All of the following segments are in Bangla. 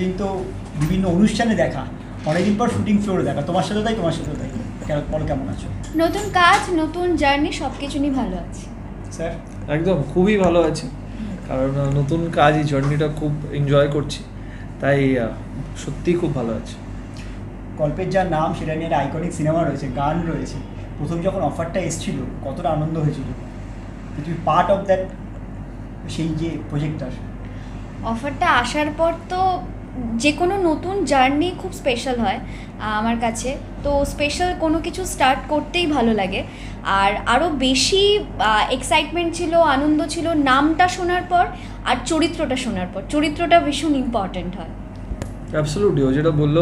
এতদিন তো বিভিন্ন অনুষ্ঠানে দেখা অনেকদিন পর শুটিং ফ্লোরে দেখা। তোমার সাথে তাই তোমার সাথে তাই। কেন বলো কেমন আছো? নতুন কাজ নতুন জার্নি সব কিছু নিয়ে ভালো আছি। স্যার? একদম খুবই ভালো আছি। কারণ নতুন কাজ এই জার্নিটা খুব এনজয় করছি। তাই আহ, সত্যিই খুব ভালো আছে। গল্পের যার নাম সেটা নিয়ে একটা আইকনিক সিনেমা রয়েছে গান রয়েছে। প্রথম যখন অফারটা এসেছিল কতটা আনন্দ হয়েছিল? তুমি পার্ট অফ দ্যাট সেই যে প্রজেক্টটার অফারটা আসার পর তো যে কোনো নতুন জার্নি খুব স্পেশাল হয় আমার কাছে। তো স্পেশাল কোনো কিছু স্টার্ট করতেই ভালো লাগে। আর আরও বেশি এক্সাইটমেন্ট ছিল, আনন্দ ছিল নামটা শোনার পর আর চরিত্রটা শোনার পর। চরিত্রটা ভীষণ ইম্পর্ট্যান্ট হয়। অ্যাবসলুটলি ও যেটা বলল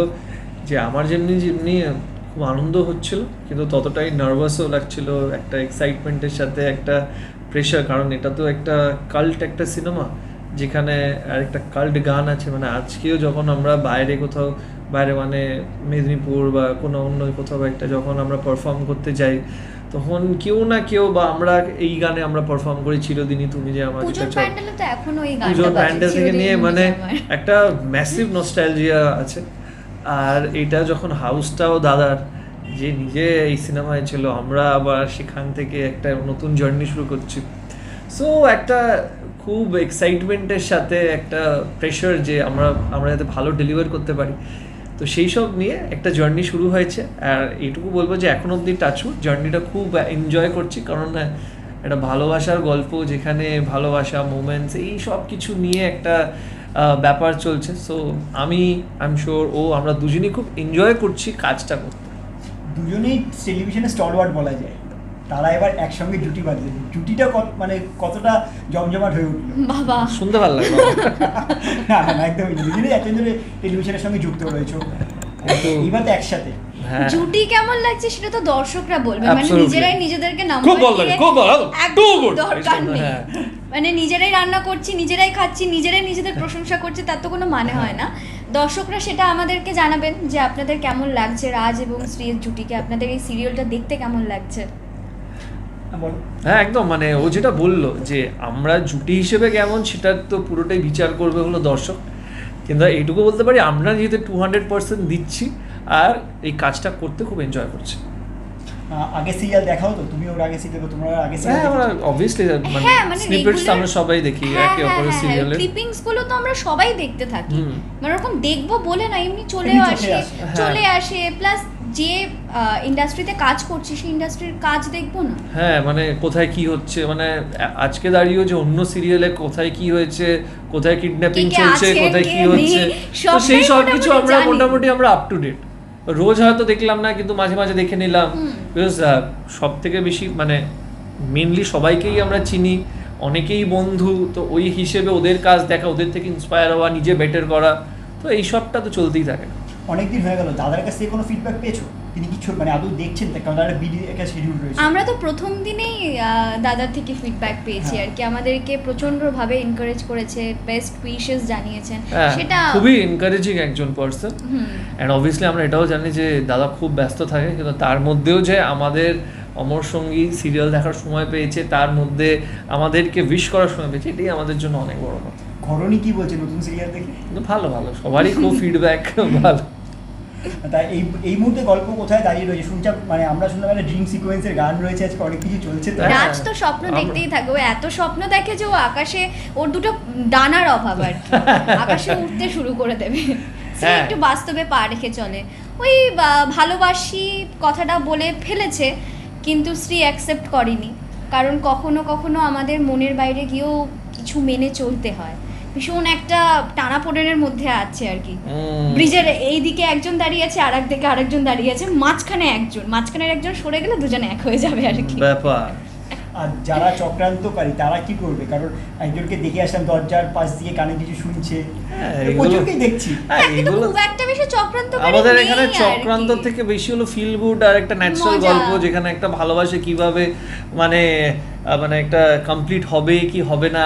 যে আমার যেমনি যেমনি খুব আনন্দ হচ্ছিল, কিন্তু ততটাই নার্ভাসও লাগছিল, একটা এক্সাইটমেন্টের সাথে একটা প্রেশার কারণ এটা তো একটা কাল্ট একটা সিনেমা যেখানে আর একটা কাল্ট গান আছে মানে আজকেও যখন আমরা বাইরে কোথাও বাইরে মানে মেদিনীপুর বা কোনো অন্য কোথাও একটা যখন আমরা পারফর্ম করতে যাই তখন কেউ না কেউ বা আমরা এই গানে আমরা পারফর্ম করি চিরদিনই তুমি যে আমার পুজোর প্যান্ডেল থেকে নিয়ে মানে একটা ম্যাসিভ নস্টাইলজিয়া আছে। আর এটা যখন হাউসটাও দাদার যে নিজে এই সিনেমায় ছিল আমরা আবার সেখান থেকে একটা নতুন জার্নি শুরু করছি। সো একটা খুব এক্সাইটমেন্টের সাথে একটা প্রেশার যে আমরা আমরা যাতে ভালো ডেলিভার করতে পারি। তো সেই সব নিয়ে একটা জার্নি শুরু হয়েছে। আর এইটুকু বলব যে এখন অবধি টাচু জার্নিটা খুব এনজয় করছি। কারণ একটা ভালোবাসার গল্প যেখানে ভালোবাসা মোমেন্টস এই সব কিছু নিয়ে একটা ব্যাপার চলছে। সো আমি আই এম শিওর ও, আমরা দুজনেই খুব এনজয় করছি কাজটা করতে। দুজনেই টেলিভিশনে স্টলওয়ার্ড বলা যায়। তারা এবার একসঙ্গে জুটি বাঁধলেন জুটিটা কত মানে কতটা জমজমাট হয়ে উঠল। বাবা। শুনতে ভালো লাগল না না একদমই না। দুজনেই এতদিন ধরে টেলিভিশনের সঙ্গে যুক্ত রয়েছে। এইবার তো একসাথে। হ্যাঁ। জুটি কেমন লাগছে সেটা তো দর্শকরা বলবে। মানে নিজেরাই নিজেদেরকে নাম্বার খুব ভালো লাগে, খুব ভালো, too good. দরকার নেই। হ্যাঁ। মানে নিজেরাই রান্না করছি নিজেরাই খাচ্ছি নিজেরাই নিজেদের প্রশংসা করছি তার তো কোনো মানে হয় না। দর্শকরা সেটা আমাদেরকে জানাবেন যে আপনাদের কেমন লাগছে রাজ এবং শ্রীর জুটিকে আপনাদের এই সিরিয়ালটা দেখতে কেমন লাগছে? হ্যাঁ, হ্যাঁ একদম মানে ও যেটা বলল যে আমরা জুটি হিসেবে কেমন সেটা তো পুরোটাই বিচার করবে হলো দর্শক। কিন্তু এইটুকু বলতে পারি আমরা যেহেতু টু হান্ড্রেড পার্সেন্ট দিচ্ছি আর এই কাজটা করতে খুব এনজয় করছি। আগে সিরিয়াল দেখাও তো তুমি ওর আগে সিরিয়াল তোমরা আগে হ্যাঁ আমরা অবভিয়াসলি মানে হ্যাঁ মানে স্নিপেটস আমরা সবাই দেখি হ্যাঁ, একে অপরের সিরিয়ালে clippings গুলো তো আমরা সবাই দেখতে থাকি। হুম। মানে ওরকম দেখব বলে না এমনি চলে আসে। চলে আসে প্লাস যে ইন্ডাস্ট্রিতে কাজ করছি সেই ইন্ডাস্ট্রির কাজ দেখব না? হ্যাঁ মানে কোথায় কি হচ্ছে মানে আজকে দাঁড়িয়েও যে অন্য সিরিয়ালে কোথায় কি হয়েছে কোথায় কিডন্যাপিং চলছে কোথায় কি হচ্ছে তো সেই সব কিছু আমরা মোটামুটি আমরা আপ টু ডেট রোজ হয়তো দেখলাম না কিন্তু মাঝে মাঝে দেখে নিলাম। বিকজ সব থেকে বেশি মানে মেনলি সবাইকেই আমরা চিনি অনেকেই বন্ধু তো ওই হিসেবে ওদের কাজ দেখা ওদের থেকে ইন্সপায়ার হওয়া নিজে বেটার করা তো এই সবটা তো চলতেই থাকে অনেকদিন হয়ে গেল দাদার কাছ থেকে কোনো ফিডব্যাক পেয়েছ? তিনি কিছু মানে আদৌ দেখছেন? তা কারণ তার বিডি একটা শিডিউল রয়েছে। আমরা তো প্রথম দিনেই আহ, দাদার থেকে ফিডব্যাক পেয়েছি হ্যাঁ। আর কি। আমাদেরকে প্রচন্ডভাবে এনকারেজ করেছে বেস্ট উইশেস জানিয়েছেন। হ্যাঁ সেটা খুবই এনকারেজিং একজন পার্সন অ্যান্ড অবভিয়াসলি আমরা এটাও জানি যে দাদা খুব ব্যস্ত থাকে কিন্তু তার মধ্যেও যে আমাদের অমর সঙ্গী সিরিয়াল দেখার সময় পেয়েছে তার মধ্যে আমাদেরকে উইশ করার সময় পেয়েছে এটাই আমাদের জন্য অনেক বড় কথা। ঘরণী কি বলছে নতুন সিরিয়াল দেখে? কিন্তু ভালো ভালো। সবারই খুব ফিডব্যাক ভালো। তাই এই এই মুহূর্তে গল্প কোথায় দাঁড়িয়ে রয়েছে? শুনছিলাম মানে আমরা শুনলাম একটা ড্রিম সিকোয়েন্সের গান রয়েছে আজকে অনেক কিছু চলছে তো। রাজ তো স্বপ্ন দেখতেই থাকে ও এত স্বপ্ন দেখে যে ও আকাশে ওর দুটো ডানার অভাব আর কি। আকাশে উঠতে শুরু করে দেবে। সে হ্যাঁ। একটু বাস্তবে পা রেখে চলে। ওই বা, ভালোবাসি কথাটা বলে ফেলেছে কিন্তু শ্রী অ্যাকসেপ্ট করেনি। কারণ কখনো কখনো আমাদের মনের বাইরে গিয়েও কিছু মেনে চলতে হয়। ভীষণ একটা টানাপোড়েনের মধ্যে আছে আর কি। ব্রিজের এই দিকে একজন দাঁড়িয়ে আছে আর দিকে আরেকজন দাঁড়িয়ে আছে মাঝখানে একজন। মাঝখানের একজন সরে গেলে দুজনে এক হয়ে যাবে আর কি। ব্যাপার। আর যারা চক্রান্তকারী তারা কি করবে? কারণ একজনকে দেখে আসলাম দরজার পাশ দিয়ে কানে কিছু শুনছে। হ্যাঁ, প্রচুরকেই দেখছি। হ্যাঁ, হ্যাঁ, আমাদের এখানে চক্রান্ত থেকে বেশি হলো ফিল গুড আর একটা ন্যাচারাল গল্প যেখানে একটা ভালোবাসে কীভাবে মানে মানে একটা কমপ্লিট হবে কি হবে না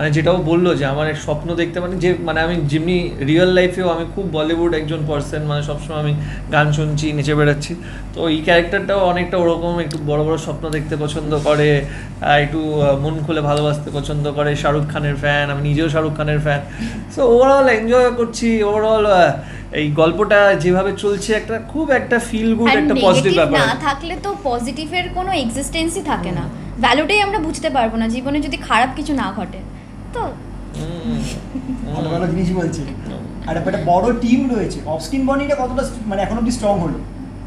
মানে যেটাও বলল যে আমার স্বপ্ন দেখতে মানে যে মানে আমি যেমনি রিয়েল লাইফেও আমি খুব বলিউড একজন পার্সন মানে সবসময় আমি গান শুনছি নেচে বেড়াচ্ছি। তো এই ক্যারেক্টারটাও অনেকটা ওরকম একটু বড় বড় স্বপ্ন দেখতে পছন্দ করে একটু মন খুলে ভালোবাসতে পছন্দ করে। শাহরুখ খানের ফ্যান আমি নিজেও শাহরুখ খানের ফ্যান সো ওভারঅল এনজয় করছি ওভারঅল এই গল্পটা যেভাবে চলছে একটা খুব একটা ফিল গুড একটা পজিটিভ ব্যাপার। না থাকলে তো পজিটিভের কোনো এক্সিস্টেন্সই থাকে না। ভ্যালুটাই আমরা বুঝতে পারব না। জীবনে যদি খারাপ কিছু না ঘটে তো? ভালো ভালো জিনিস বলছি। আর একটা বড় টিম রয়েছে। অফস্ক্রিন বনিটা কতটা মানে এখন অব্দি স্ট্রং হলো?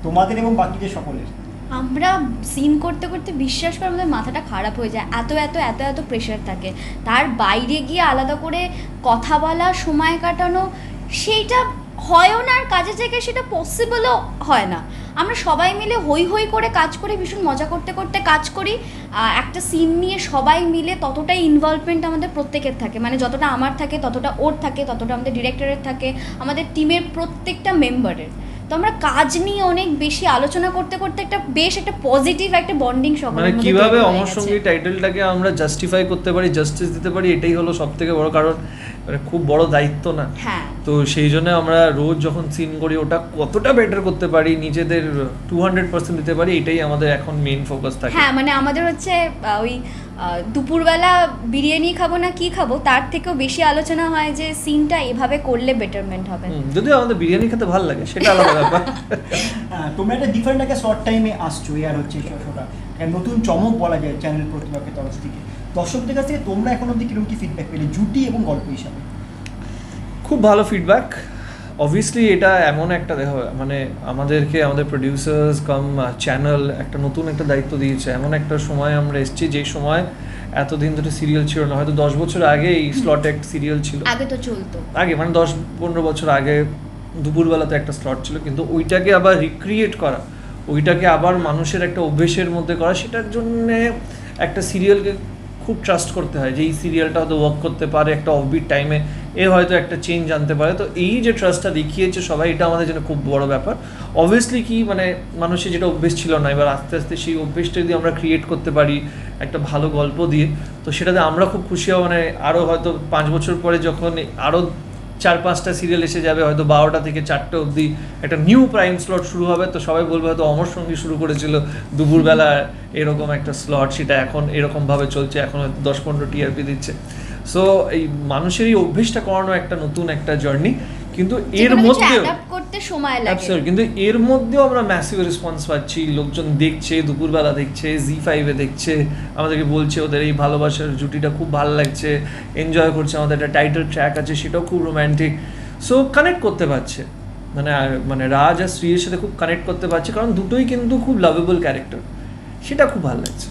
তোমাদের এবং বাকিদের সকলের। আমরা সিন করতে করতে বিশ্বাস করে আমাদের মাথাটা খারাপ হয়ে যায়। এত এত এত এত প্রেশার থাকে। তার বাইরে গিয়ে আলাদা করে কথা বলা সময় কাটানো সেইটা হয়ও না আর কাজের জায়গায় সেটা পসিবলও হয় না। আমরা সবাই মিলে হই হই করে কাজ করি ভীষণ মজা করতে করতে কাজ করি। একটা সিন নিয়ে সবাই মিলে ততটাই ইনভলভমেন্ট আমাদের প্রত্যেকের থাকে। মানে যতটা আমার থাকে ততটা ওর থাকে ততটা আমাদের ডিরেক্টরের থাকে আমাদের টিমের প্রত্যেকটা মেম্বারের তো আমরা কাজ নিয়ে অনেক বেশি আলোচনা করতে করতে একটা বেশ একটা পজিটিভ একটা বন্ডিং সকলের মানে মধ্যে কীভাবে অমর সঙ্গী টাইটেলটাকে আমরা জাস্টিফাই করতে পারি জাস্টিস দিতে পারি এটাই হলো সব থেকে বড় কারণ। মানে খুব বড় দায়িত্ব না। হ্যাঁ। তো সেই জন্য আমরা রোজ যখন সিন করি ওটা কতটা বেটার করতে পারি নিজেদের টু হান্ড্রেড পার্সেন্ট দিতে পারি এটাই আমাদের এখন মেইন ফোকাস থাকে। হ্যাঁ মানে আমাদের হচ্ছে ওই দুপুরবেলা বিরিয়ানি খাব না কি খাব তার থেকেও বেশি আলোচনা হয় যে সিনটা এভাবে করলে বেটারমেন্ট হবে। যদিও আমাদের বিরিয়ানি খেতে ভালো লাগে সেটা আলাদা ব্যাপার। হ্যাঁ তোমরা একটা ডিফারেন্ট একটা শর্ট টাইমে আসছো এয়ার হচ্ছে নতুন চমক বলা যায় চ্যানেল প্রতিভাকের তরফ থেকে। দর্শকদের কাছ থেকে তোমরা এখন অব্দি কীরকম কি ফিডব্যাক পেলে? জুটি এবং গল্প হিসাবে। খুব ভালো ফিডব্যাক অবভিয়াসলি এটা এমন একটা দেখো মানে আমাদেরকে আমাদের প্রডিউসার্স কাম চ্যানেল একটা নতুন একটা দায়িত্ব দিয়েছে। এমন একটা সময় আমরা এসেছি যে সময় এতদিন ধরে সিরিয়াল ছিল না। হয়তো দশ বছর আগে এই স্লট একটা সিরিয়াল ছিল। আগে তো চলতো। আগে মানে দশ পনেরো বছর আগে দুপুরবেলাতে একটা স্লট ছিল। কিন্তু ওইটাকে আবার রিক্রিয়েট করা ওইটাকে আবার মানুষের একটা অভ্যেসের মধ্যে করা সেটার জন্যে একটা সিরিয়ালকে খুব ট্রাস্ট করতে হয় যে এই সিরিয়ালটা হয়তো ওয়ার্ক করতে পারে, একটা অফবিট টাইমে এ হয়তো একটা চেঞ্জ আনতে পারে। তো এই যে ট্রাস্টটা দেখিয়েছে সবাই, এটা আমাদের জন্য খুব বড় ব্যাপার। অবভিয়াসলি কি মানে মানুষের যেটা অভ্যেস ছিল না, এবার আস্তে আস্তে সেই অভ্যেসটা যদি আমরা ক্রিয়েট করতে পারি, একটা ভালো গল্প দিয়ে, তো সেটাতে আমরা খুব খুশি হব। মানে আরও হয়তো পাঁচ বছর পরে যখন আরও চার পাঁচটা সিরিয়াল এসে যাবে, হয়তো বারোটা থেকে চারটে অবধি একটা নিউ প্রাইম স্লট শুরু হবে। তো সবাই বলবে হয়তো অমর সঙ্গী শুরু করেছিল, দুপুরবেলা এরকম একটা স্লট সেটা এখন এরকমভাবে চলছে, এখন হয়তো দশ পনেরো টিআরপি দিচ্ছে। সো এই মানুষের এই অভ্যেসটা করানো একটা নতুন একটা জার্নি কিন্তু এর adapt করতে সময় লাগে। কিন্তু এর মধ্যেও আমরা ম্যাসিভ রেসপন্স পাচ্ছি। লোকজন দেখছে দুপুরবেলা দেখছে জি ফাইভে দেখছে আমাদেরকে বলছে ওদের এই ভালোবাসার জুটিটা খুব ভালো লাগছে এনজয় করছে আমাদের একটা টাইটেল ট্র্যাক আছে সেটাও খুব রোম্যান্টিক সো কানেক্ট করতে পারছে। মানে মানে রাজ আর শ্রীয়ের সাথে খুব কানেক্ট করতে পারছে কারণ দুটোই কিন্তু খুব লাভেবল ক্যারেক্টার সেটা খুব ভালো লাগছে।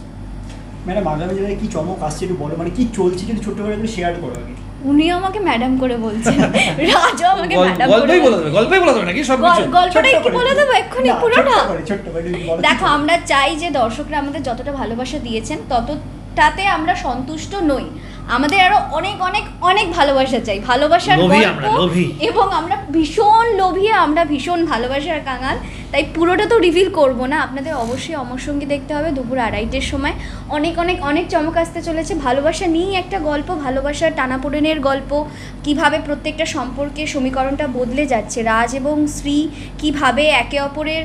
ম্যাডাম আগামী দিনে কি চমক আসছে একটু বলো? মানে কি চলছে যদি ছোট্ট করে একটু শেয়ার করো আগে। উনি আমাকে ম্যাডাম করে বলছেন। রাজু আমাকে ম্যাডাম গল্পই বলে দেবে গল্পই বলে দেবে নাকি? সব কিছু? গল্পটাই করে। বলে দেবো? এক্ষুনি পুরোটা? কি দেখো আমরা চাই যে দর্শকরা আমাদের যতটা ভালোবাসা দিয়েছেন ততটাতে আমরা সন্তুষ্ট নই। আমাদের আরও অনেক অনেক অনেক ভালোবাসা চাই। ভালোবাসার গল্প এবং আমরা ভীষণ লোভী আমরা ভীষণ ভালোবাসার কাঙাল তাই পুরোটা তো রিভিল করব না। আপনাদের অবশ্যই অমর সঙ্গী দেখতে হবে দুপুর আড়াইটের সময়। অনেক অনেক অনেক চমক আসতে চলেছে। ভালোবাসা নিয়েই একটা গল্প ভালোবাসার টানাপোড়েনের গল্প কীভাবে প্রত্যেকটা সম্পর্কে সমীকরণটা বদলে যাচ্ছে। রাজ এবং শ্রী কীভাবে একে অপরের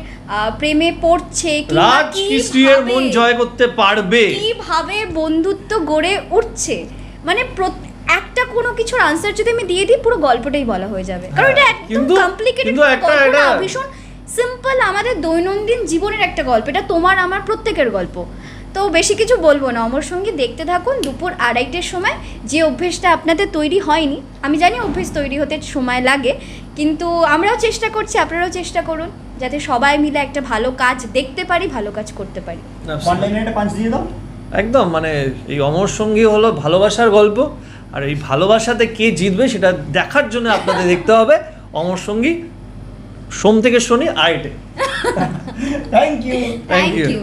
প্রেমে পড়ছে রাজ মন কিভাবে- জয় করতে পারবে? কীভাবে বন্ধুত্ব গড়ে উঠছে? মানে একটা কোনো কিছুর আনসার যদি আমি দিয়ে দিই পুরো গল্পটাই বলা হয়ে যাবে। কারণ এটা একদম কমপ্লিকেটেড গল্প না ভীষণ সিম্পল আমাদের দৈনন্দিন জীবনের একটা গল্প। এটা তোমার আমার প্রত্যেকের গল্প। তো বেশি কিছু বলব না। অমর সঙ্গে দেখতে থাকুন দুপুর আড়াইটের সময়। যে অভ্যেসটা আপনাদের তৈরি হয়নি আমি জানি অভ্যেস তৈরি হতে সময় লাগে কিন্তু আমরাও চেষ্টা করছি আপনারাও চেষ্টা করুন যাতে সবাই মিলে একটা ভালো কাজ দেখতে পারি ভালো কাজ করতে পারি। ওয়ান একটা পাঁচ দিয়ে দাও। একদম মানে এই অমর সঙ্গী হলো ভালোবাসার গল্প। আর এই ভালোবাসাতে কে জিতবে সেটা দেখার জন্য আপনাদের দেখতে হবে। অমর সঙ্গী সোম থেকে শনি আইটে। Thank you thank you